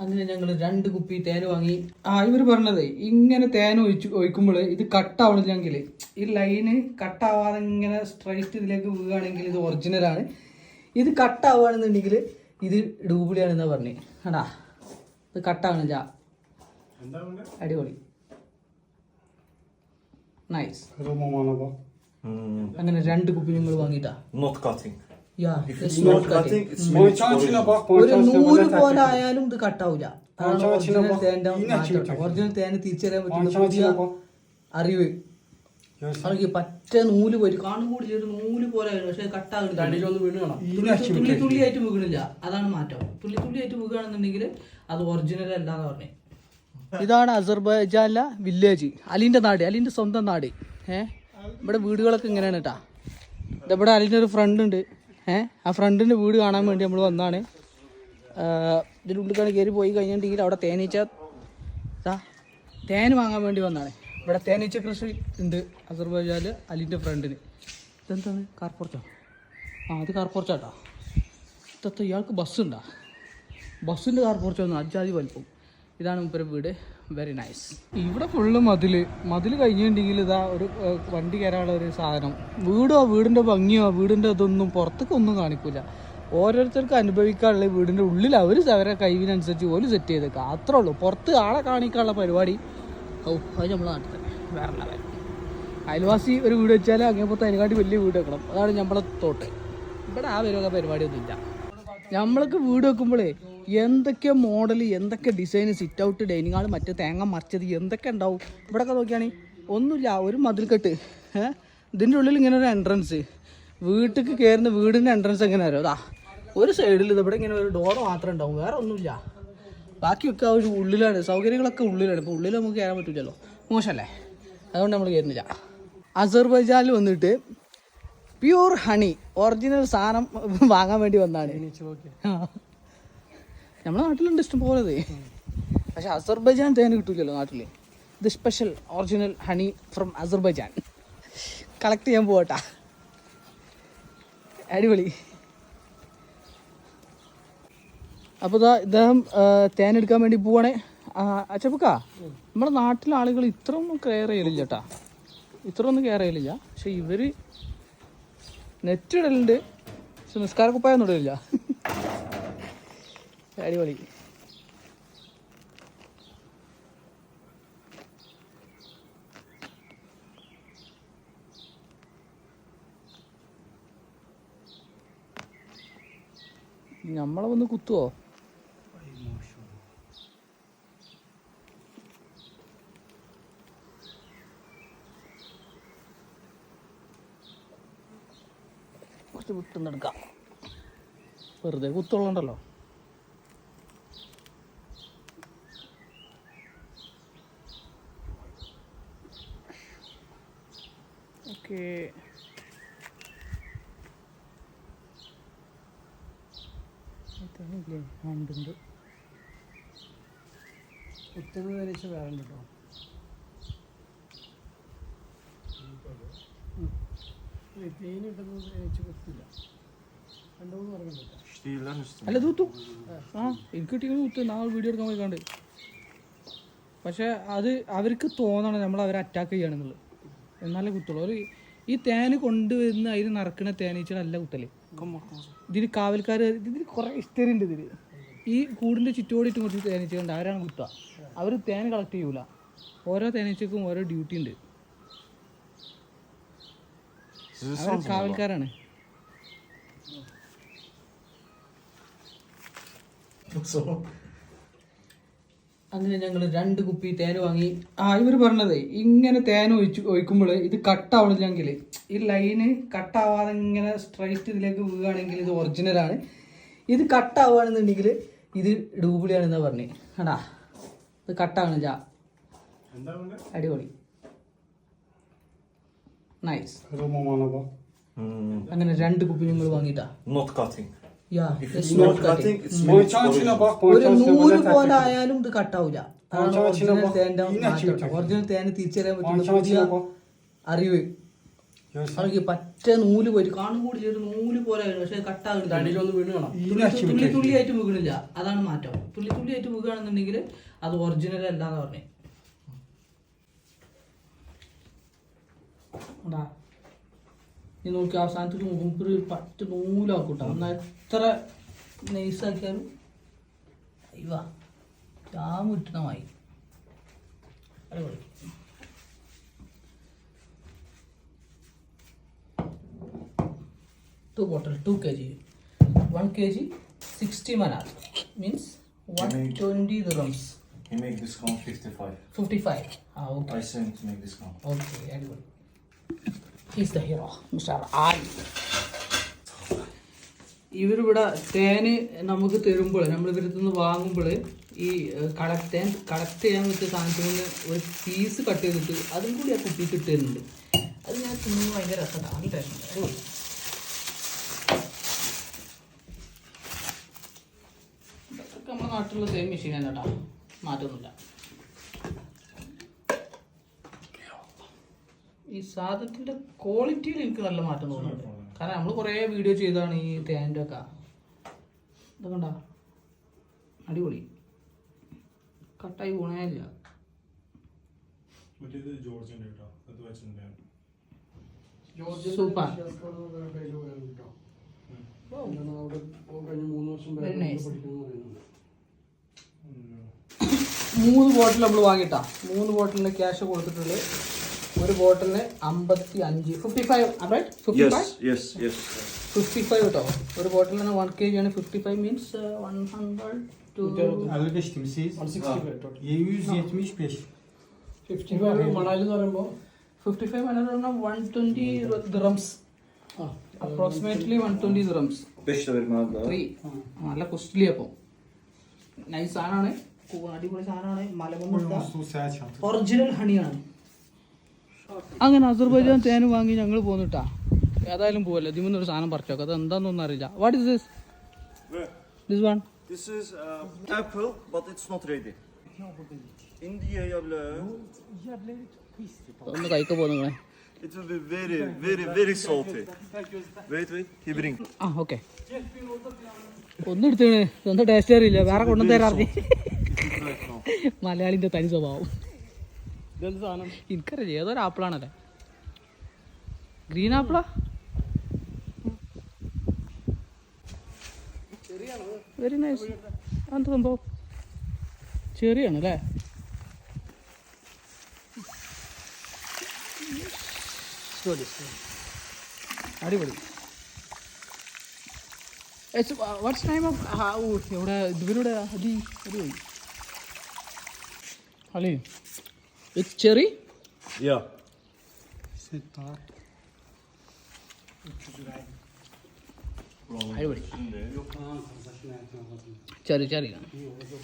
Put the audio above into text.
അങ്ങനെ ഞങ്ങൾ രണ്ട് കുപ്പി തേൻ വാങ്ങി. ആ ഇവർ പറഞ്ഞത് ഇങ്ങനെ തേൻ ഒഴിച്ച് ഒഴിക്കുമ്പോൾ ഇത് കട്ടാവണില്ലെങ്കിൽ ഈ ലൈന് കട്ടാവാതെ ഇങ്ങനെ സ്ട്രൈറ്റ് ഇതിലേക്ക് വീഴുകയാണെങ്കിൽ ഇത് ഒറിജിനലാണ് ഇത് കട്ടാവുകയാണെന്നുണ്ടെങ്കിൽ ഇത് ഡൂപ്ലിയാണെന്നാ പറഞ്ഞു. ആടാ ഇത് കട്ടാവണില്ല. അടിപൊളി. നൈസ് അങ്ങനെ രണ്ട് കുപ്പി ഞങ്ങൾ വാങ്ങിയിട്ടാ. It's not cutting, it's bak, ഒരു bak. പോലെ ആയാലും ഇത് കട്ടാവില്ല ഒറിജിനൽ തേന്റെ തേന് തിരിച്ചറിയാൻ പറ്റുന്ന പുതിയ. അറിവ്. അവർക്ക് പറ്റ നൂൽ പോയി കാണും കൂടി ഒരു നൂൽ പോലെ ആയിരുന്നു പക്ഷെ കട്ടാകുന്നില്ല തുള്ളി çimdik. തുള്ളി ആയിട്ട് വീകണില്ല അതാണ് മാറ്റം. തുള്ളി തുള്ളി ആയിട്ട് വീകുകയാണെന്നുണ്ടെങ്കിൽ അത് ഒറിജിനൽ അല്ല എന്ന് പറഞ്ഞു. ഇതാണ് അസർബൈജാനിലെ വില്ലേജ്. അലിന്റെ നാട് അലിന്റെ സ്വന്തം നാട്. ഏഹ് ഇവിടെ വീടുകളൊക്കെ ഇങ്ങനെയാണ് കേട്ടാ ഇവിടെ അലിന്റെ ഒരു ഫ്രണ്ട് ഉണ്ട്. ആ ഫ്രണ്ടിന്റെ വീട് കാണാൻ വേണ്ടി നമ്മൾ വന്നതാണ് ഉള്ളിൽ കയറി പോയി കഴിഞ്ഞിട്ടുണ്ടെങ്കിൽ അവിടെ തേനീച്ച തേൻ വാങ്ങാൻ വേണ്ടി വന്നതാണ് ഇവിടെ തേനീച്ച കൃഷി ഉണ്ട് അസർബൈജാനിൽ അലിന്റെ ഫ്രണ്ടിന്. ഇതെന്താണ്? കാർപ്പുറച്ചോ ആ അത് കാർപ്പുറച്ചാട്ടാ ഇത്തത്തെ ഇയാൾക്ക് ബസ്സുണ്ടാ. ബസ്സിന്റെ കാർപ്പുറച്ചൊന്നും അജാതി വലിപ്പം. ഇതാണ് മുപ്പര വീട്. വെരി നൈസ് ഇവിടെ ഫുള്ള് മതിൽ മതിൽ കഴിഞ്ഞിട്ടുണ്ടെങ്കിൽ ഇതാ ഒരു വണ്ടി കയറാനുള്ള ഒരു സാധനം. വീടോ വീടിന്റെ ഭംഗിയോ വീടിന്റെ ഇതൊന്നും പുറത്തേക്ക് ഒന്നും കാണിക്കില്ല ഓരോരുത്തർക്ക് അനുഭവിക്കാനുള്ള വീടിന്റെ ഉള്ളിൽ അവർ അവരെ കഴിവിനനുസരിച്ച് പോലും സെറ്റ് ചെയ്തേക്കുക അത്രേ ഉള്ളൂ. പുറത്ത് ആളെ കാണിക്കാനുള്ള പരിപാടി. ഓ അത് നമ്മളെ നാട്ടിൽ വേറെ ലെവൽ അയൽവാസി ഒരു വീട് വെച്ചാൽ അങ്ങനെ പുറത്ത് അതിനെക്കാട്ടി വലിയ വീട് വെക്കണം. അതാണ് നമ്മളെ തോട്ട്. ഇവിടെ ആ വരുവക പരിപാടിയൊന്നും നമ്മൾക്ക് വീട് വെക്കുമ്പോഴേ എന്തൊക്കെ മോഡൽ എന്തൊക്കെ design sit out dining hall മറ്റേ തേങ്ങ മറിച്ചത് എന്തൊക്കെ ഉണ്ടാവും? ഇവിടെയൊക്കെ നോക്കിയാണെങ്കിൽ ഒന്നുമില്ല ഒരു മതിൽക്കെട്ട്. ഇതിന്റെ ഉള്ളിൽ ഇങ്ങനെ ഒരു എൻട്രൻസ് വീട്ടിലേക്ക് കയറുന്ന വീടിന്റെ എൻട്രൻസ് എങ്ങനെ വരും അതാ ഒരു സൈഡിൽ ഇവിടെ ഇങ്ങനെ ഒരു ഡോർ മാത്രം ഉണ്ടാവും വേറെ ഒന്നുമില്ല. ബാക്കിയൊക്കെ ആ ഒരു ഉള്ളിലാണ് സൗകര്യങ്ങളൊക്കെ ഉള്ളിലാണ്. ഇപ്പോൾ ഉള്ളിൽ നമുക്ക് കയറാൻ പറ്റില്ലല്ലോ മോശമല്ലേ? അതുകൊണ്ട് നമ്മൾ കയറുന്നില്ല അസർബൈജാനിൽ വന്നിട്ട് പ്യൂർ ഹണി ഒറിജിനൽ സാധനം വാങ്ങാൻ വേണ്ടി വന്നതാണ് നമ്മുടെ നാട്ടിലുണ്ട് ഇഷ്ടം പോലെ പക്ഷെ അസർബൈജാൻ തേൻ കിട്ടില്ലല്ലോ നാട്ടിൽ ഇത് special original honey from Azerbaijan. Collect ചെയ്യാൻ പോകട്ടാ അടിപൊളി. അപ്പോൾ ഇതാ ഇദ്ദേഹം തേനെടുക്കാൻ വേണ്ടി പോവാണേ. അച്ചപ്പക്ക നമ്മുടെ നാട്ടിലെ ആളുകൾ ഇത്രയൊന്നും കെയർ ചെയ്യലില്ല കേട്ടാ ഇത്രയൊന്നും കെയർ ചെയ്യലില്ല. പക്ഷെ ഇവർ നെറ്റ് ഇടലുണ്ട്. പക്ഷെ നിസ്കാര കുപ്പായൊന്നും ഇടലില്ല. അടിപൊളി. നമ്മളെ വന്ന് കുത്തുവോ? കുറച്ച് വിട്ടുന്നെടുക്കാം വെറുതെ കുത്തുള്ളണ്ടല്ലോ ഓക്കേ ഇല്ലേ ഉണ്ട് കുത്തുന്നത് ധരിച്ച് വേറെ കേട്ടോ. തേൻ കിട്ടുന്നത് എനിക്ക് കുത്തില്ല. രണ്ടു മൂന്ന് üstüne. അല്ല തൂത്തു. ആ എനിക്ക് കിട്ടിയ കുത്ത് നാളെ വീഡിയോ എടുക്കാൻ പോയി കണ്ട് പക്ഷെ അത് അവർക്ക് തോന്നണം നമ്മൾ അവരെ അറ്റാക്ക് ചെയ്യണമെന്നുള്ളത് എന്നാലേ കുത്തുള്ളൂ. ഒരു ഈ തേൻ കൊണ്ടുവരുന്ന അതിന് നറക്കണ തേനീച്ചകളല്ല കുത്തൽ ഇതിന് കാവൽക്കാർ ഇതിന് കുറേ ഹിസ്റ്ററി ഉണ്ട് ഇതിന് ഈ കൂടിന്റെ ചുറ്റോടിയിട്ട് കുറച്ച് തേനീച്ചകളുണ്ട് അവരാണ് കുത്തുക. അവർ തേൻ കളക്ട് ചെയ്യൂല. ഓരോ തേനീച്ചക്കും ഓരോ ഡ്യൂട്ടി ഉണ്ട്. കാവൽക്കാരാണ്. So. അങ്ങനെ ഞങ്ങൾ രണ്ട് കുപ്പി തേൻ വാങ്ങി. ആ ഇവർ പറഞ്ഞത് ഇങ്ങനെ തേൻ ഒഴിച്ച് ഒഴിക്കുമ്പോൾ ഇത് കട്ടാവണില്ലെങ്കിൽ ഈ ലൈന് കട്ടാവാതെ ഇങ്ങനെ സ്ട്രൈറ്റ് ഇതിലേക്ക് വീഴുകയാണെങ്കിൽ ഇത് ഒറിജിനലാണ് ഇത് കട്ടാവുകയാണെന്നുണ്ടെങ്കിൽ ഇത് ഡൂപ്ലിയാണെന്നാ പറഞ്ഞു. ആടാ ഇത് കട്ടാവണില്ല അടിപൊളി. നൈസ്. അങ്ങനെ രണ്ട് കുപ്പി ഞങ്ങൾ വാങ്ങിട്ടാ Not cutting. യാ bak, ഒരു bak. പോലെ ആയാലും ഇത് കട്ടാവൂല. ഒറിജിനൽ തേന്റെ. ഒറിജിനൽ തേന് തിരിച്ചറിയാൻ പറ്റുന്ന. അറിവ്. അവർക്ക് പറ്റ നൂൽ പോയി കാണും കൂടി ഒരു നൂൽ പോലെ പക്ഷെ കട്ടാകുന്നില്ല അടിയിലൊന്ന് വീണ് കാണാം. İğne തുള്ളി തുള്ളിയായിട്ട് വീകണില്ല അതാണ് മാറ്റം. തുള്ളി തുള്ളിയായിട്ട് വീകുകയാണെന്നുണ്ടെങ്കിൽ അത് ഒറിജിനൽ അല്ല എന്ന് പറഞ്ഞു. നീ നോക്കി അവസാനത്തേക്ക് മുമ്പ് പറ്റ നൂലാക്കൂട്ടോ എന്നാൽ എത്ര നൈസാക്കിയാലും അയ്യോ ജാം കിട്ടണമായി അടിപൊളി two bottle, two kg. One kg, 60 manar means 120 dirhams. He make discount 55. 55. Ah, okay. I sent to make. Okay, anyway. He's the hero mister Ali. ഇവരിവിടെ തേന് നമുക്ക് തരുമ്പോൾ നമ്മൾ ഇവരത്തു നിന്ന് വാങ്ങുമ്പോൾ ഈ കളക്ട് തേൻ കളക്ട് ചെയ്യാൻ വെച്ച സാധനത്തിൽ ഒരു പീസ് കട്ട് ചെയ്തിട്ട് അതും കൂടി ആ കുപ്പിക്ക് ഇട്ട് തരുന്നുണ്ട്. അത് ഞാൻ തിന്നുമ്പോൾ ഭയങ്കര രസമാണ് തരുന്നത് നമ്മുടെ നാട്ടിലുള്ള സെയിം ആണ് കേട്ടോ. മാറ്റമൊന്നുമില്ല ഈ സാധനത്തിന്റെ ക്വാളിറ്റിയിൽ എനിക്ക് നല്ല മാറ്റം തോന്നുന്നുണ്ട്. കാരണം നമ്മൾ കുറേ വീഡിയോ ചെയ്താണ് ഈ തേന്റെ ഒക്കെ. ഇതൊക്കെ കണ്ടോ? അടിപൊളി. കട്ടായി പോണേ ഇല്ല. മറ്റേത് ജോർജിന്റെ കേട്ടോ. അത് വെച്ചിട്ടുണ്ടായിരുന്നു സൂപ്പർ. അവിടെ കഴിഞ്ഞ മൂന്ന് വർഷം Very പഠിക്കുന്നു പറയുന്നുണ്ട്. മൂന്ന് ബോട്ടിൽ നമ്മൾ വാങ്ങിട്ടാ മൂന്ന് ബോട്ടിലിന് ക്യാഷ് കൊടുത്തിട്ടുള്ളത്. ഒരു ബോട്ടിലിന് അമ്പത്തി അഞ്ച് fifty five fifty five. Fifty five കേട്ടോ ഒരു ബോട്ടിലിന് വൺ കെ ജി ആണ് fifty five means one hundred two Elde geçtim siz. 165 775. Fifty five Manali എന്ന് പറയുമ്പോൾ ഫിഫ്റ്റി ഫൈവ് എന്ന് വൺ ട്വന്റി ദിറംസ് ആ. Approximately one twenty dirhams 5 da verim abi three നല്ല costly അപ്പം. നൈസ് സാധനമാണ് അടിപൊളി സാധനമാണ് çantası. ഒറിജിനൽ ഹണിയാണ് അങ്ങനെ അസർബൈജാൻ തേൻ വാങ്ങി ഞങ്ങൾ പോന്നിട്ടാ ഏതായാലും പോവല്ലേ ഇതിൽ ഒരു സാധനം പറിച്ചോക്കെ അത് എന്താണെന്നൊന്നും അറിയില്ല what is this? This one this is apple but it's not ready ready. India yable. ഒന്ന് കൈക്ക് പോകുന്നു It will be very, very, very salty. Wait, wait. He bring. ആ ഓക്കെ ഒന്നും എടുത്തേണ് എന്താ ടേസ്റ്റ് അറിയില്ല വേറെ കൊണ്ടുവന്നു തരാറി മലയാളിന്റെ തനി സ്വഭാവം ഇതെന്ത് സാധനം? എനിക്കറിയില്ല ഏതൊരു ആപ്പിളാണല്ലേ ഗ്രീൻ ആപ്പിളാ? വെരി നൈസ് എന്ത് സംഭവം? ചെറിയാണ് അല്ലേ? അടിപൊളി. വാട്ട്സ് ടൈം ഓഫ് ഇവരുടെ അതി അടിപൊളി. അല്ലേ It's cherry? Yeah. 셋다 300 lira. 할머니. 아, 감사시네. cherry, cherry. 이 오래서